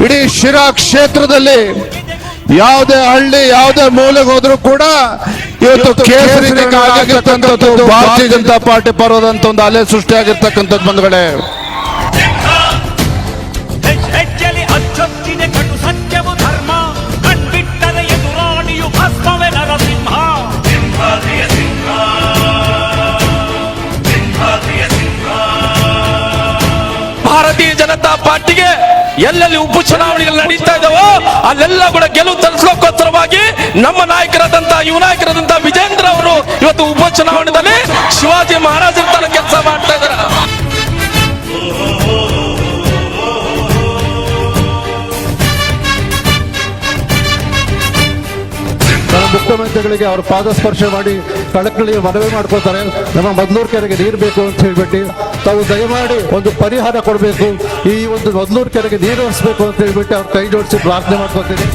ಇಡೀ ಶಿರಾ ಕ್ಷೇತ್ರದಲ್ಲಿ ಯಾವುದೇ ಹಳ್ಳಿ ಯಾವುದೇ ಮೂಲೆಗೆ ಹೋದ್ರೂ ಕೂಡ ಇವತ್ತು ಕೇಸರಿ ಆಗಿರ್ತಕ್ಕಂಥದ್ದು ಭಾರತೀಯ ಜನತಾ ಪಾರ್ಟಿ ಬರೋದಂತ ಒಂದು ಅಲೆ ಸೃಷ್ಟಿಯಾಗಿರ್ತಕ್ಕಂಥದ್ದು ಬಂಧುಗಳೇ. ಭಾರತೀಯ ಜನತಾ ಪಾರ್ಟಿಗೆ ಎಲ್ಲೆಲ್ಲಿ ಉಪ ಚುನಾವಣೆಗಳು ನಡೀತಾ ಇದಾವೋ, ಅಲ್ಲೆಲ್ಲ ಕೂಡ ಗೆಲುವು ತರಿಸ್ಕೋಕ್ಕೋಸ್ಕರವಾಗಿ ನಮ್ಮ ನಾಯಕರಾದಂತ, ಯುವ ನಾಯಕರಾದಂತ ವಿಜೇಂದ್ರ ಅವರು ಇವತ್ತು ಉಪ ಚುನಾವಣೆಯಲ್ಲಿ ಶಿವಾಜಿ ಮಹಾರಾಜರ ತರ ಕೆಲಸ ಮಾಡ್ತಾ ಇದ್ದಾರೆ ಮುಖ್ಯಮಂತ್ರಿಗಳಿಗೆ ಅವರು ಪಾದಸ್ಪರ್ಶ ಮಾಡಿ ಕಳಕಳಿ ಮನವಿ ಮಾಡ್ಕೋತಾರೆ ನಮ್ಮ ಮದ್ಲೂರು ಕೆರೆಗೆ ನೀರು ಬೇಕು ಅಂತ ಹೇಳ್ಬಿಟ್ಟು ತಾವು ದಯಮಾಡಿ ಒಂದು ಪರಿಹಾರ ಕೊಡಬೇಕು. ಈ ಒಂದು ಮದ್ಲೂರು ಕೆರೆಗೆ ನೀರು ಹರಿಸಬೇಕು ಅಂತ ಹೇಳ್ಬಿಟ್ಟು ಅವ್ರು ಕೈ ಜೋಡಿಸಿ ಪ್ರಾರ್ಥನೆ ಮಾಡ್ಕೊತೀನಿ.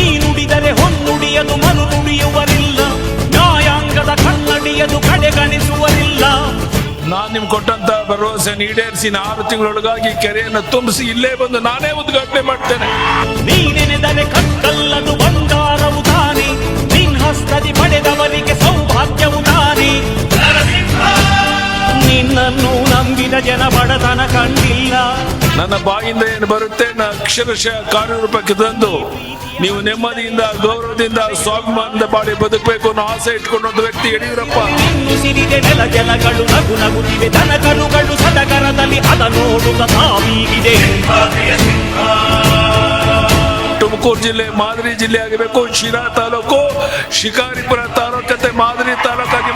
ಈ ನುಡಿದರೆ ಹೊನ್ನುಡಿಯದು ಮನು ನುಡಿಯುವರಿಲ್ಲ. ನ್ಯಾಯಾಂಗದ ಕನ್ನಡಿಯದು ಕಡೆಗಣಿಸುವರಿಲ್ಲ. ನಾನು ನಿಮ್ಗೆ ಕೊಟ್ಟಂತ ಭರವಸೆ ಈಡೇರಿಸಿ ಆರು ತಿಂಗಳೊಳಗಾಗಿ ಕೆರೆಯನ್ನು ತುಂಬಿಸಿ ಇಲ್ಲೇ ಬಂದು ನಾನೇ ಉದ್ಘಾಟನೆ ಮಾಡ್ತೇನೆ. ನೀ ಜನ ಬಡತನ ಕಂಡಿಲ್ಲ. ನನ್ನ ಬಾಯಿಂದ ಏನು ಬರುತ್ತೆ? ನನ್ನ ಅಕ್ಷರಶಃ ಕಾರ್ಯರೂಪಕ್ಕೆ ತಂದು ನೀವು ನೆಮ್ಮದಿಯಿಂದ ಗೌರವದಿಂದ ಸ್ವಾಭಿಮಾನದ ಬಾಡಿ ಬದುಕಬೇಕು ಅನ್ನೋ ಆಸೆ ಇಟ್ಕೊಂಡು ಒಂದು ವ್ಯಕ್ತಿ ಯಡಿಯೂರಪ್ಪ. ಸಿರಿದೆ ನೆಲ ಜನಗಳು ನಗು ನಗುತ್ತಿವೆ ದನಕರುಗಳು ಸಡಗರದಲ್ಲಿ ಅದ ನೋಡುತ್ತ ತಾವೀಗಿದೆ. ತುಮಕೂರು ಜಿಲ್ಲೆ ಮಾದರಿ ಜಿಲ್ಲೆ ಆಗಬೇಕು ಶಿರಾ ತಾಲೂಕು ಶಿಕಾರಿಪುರ ತಾಲೂಕತೆ ಮಾದರಿ ತಾಲೂಕಾಗಿ